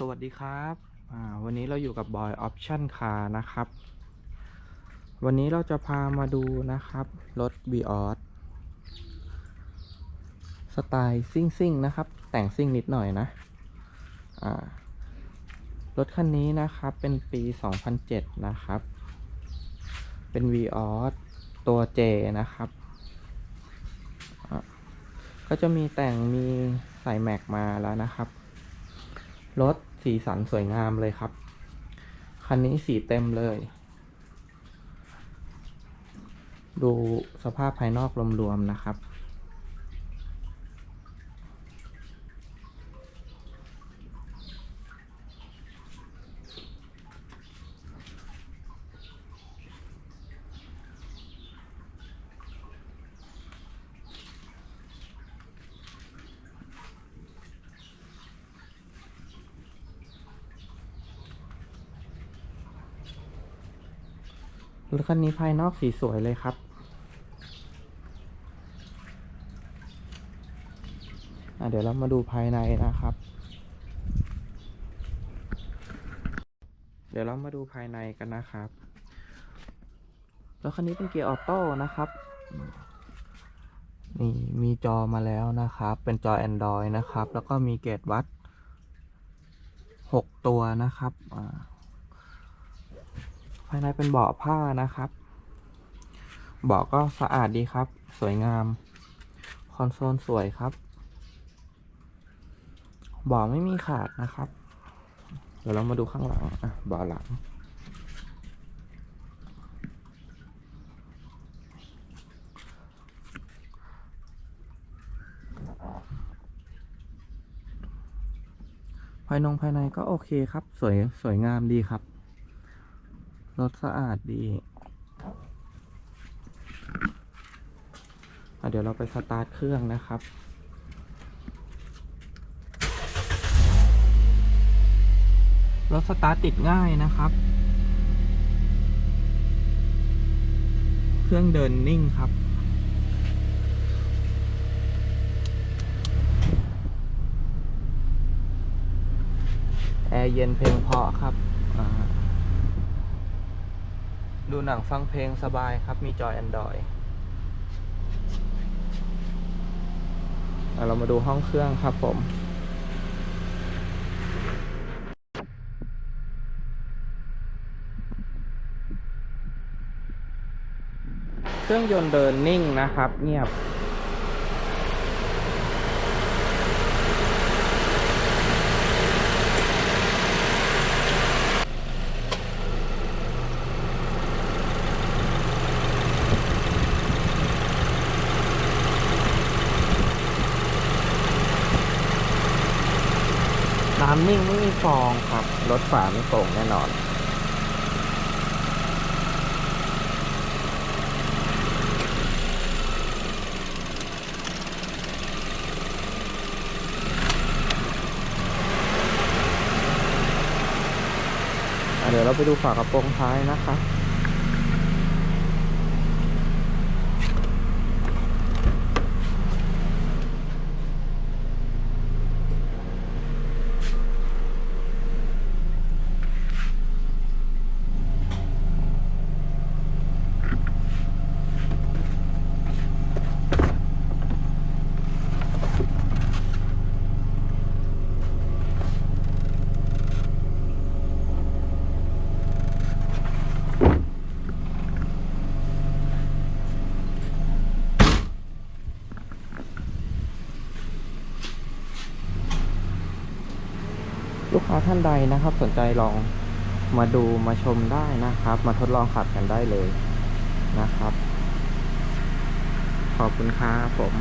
สวัสดีครับวันนี้เราอยู่กับบอยออปชั่นคาร์นะครับ วันนี้เราจะพามาดูนะครับ รถ v ีออสสไตล์ซิ่งซิ่งๆนะครับ แต่งซิ่งนิดหน่อยนะรถคันนี้นะครับเป็นปี 2007 นะครับ เป็น v ีออสตัว J นะครับ ก็จะมีแต่งมีใส่แม็กมาแล้วนะครับ รถสีสันสวยงามเลยครับ คันนี้สีเต็มเลย ดูสภาพภายนอกรวมๆนะครับ รถคันนี้ภายนอกสีสวยเลยครับ เดี๋ยวเรามาดูภายในนะครับ เดี๋ยวเรามาดูภายในกันนะครับ รถคันนี้เป็นเกียร์ออโต้นะครับ นี่มีจอมาแล้วนะครับ เป็นจอ Android นะครับ แล้วก็มีเกจวัด 6 ตัวนะครับอ่าายในเป็นเบาะผ้านะครับ เบาะก็สะอาดดีครับ สวยงาม คอนโซลสวยครับ เบาะไม่มีขาดนะครับ เดี๋ยวเรามาดูข้างหลัง อะ เบาะหลัง ภายนงภายในก็โอเคครับ สวย สวยงามดีครับ รถสะอาดดีเดี๋ยวเราไปสตาร์ทเครื่องนะครับ รถสตาร์ทติดง่ายนะครับ เครื่องเดินนิ่งครับแอร์เย็นเพลงเพราะครับอ่า ดูหนังฟังเพลงสบายครับ มีจอย Android อะเรามาดูห้องเครื่องครับผม เครื่องยนต์เดินนิ่งนะครับ เงียบ น้ำนิ่งไม่มีฟองครับ รถฝาไม่โป่งแน่นอนอะเดี๋ยวเราไปดูฝากระโปรงท้ายนะคะ ลูกค้าท่านใดนะครับ สนใจลองมาดูมาชมได้นะครับ มาทดลองขับกันได้เลยนะครับ ขอบคุณครับผม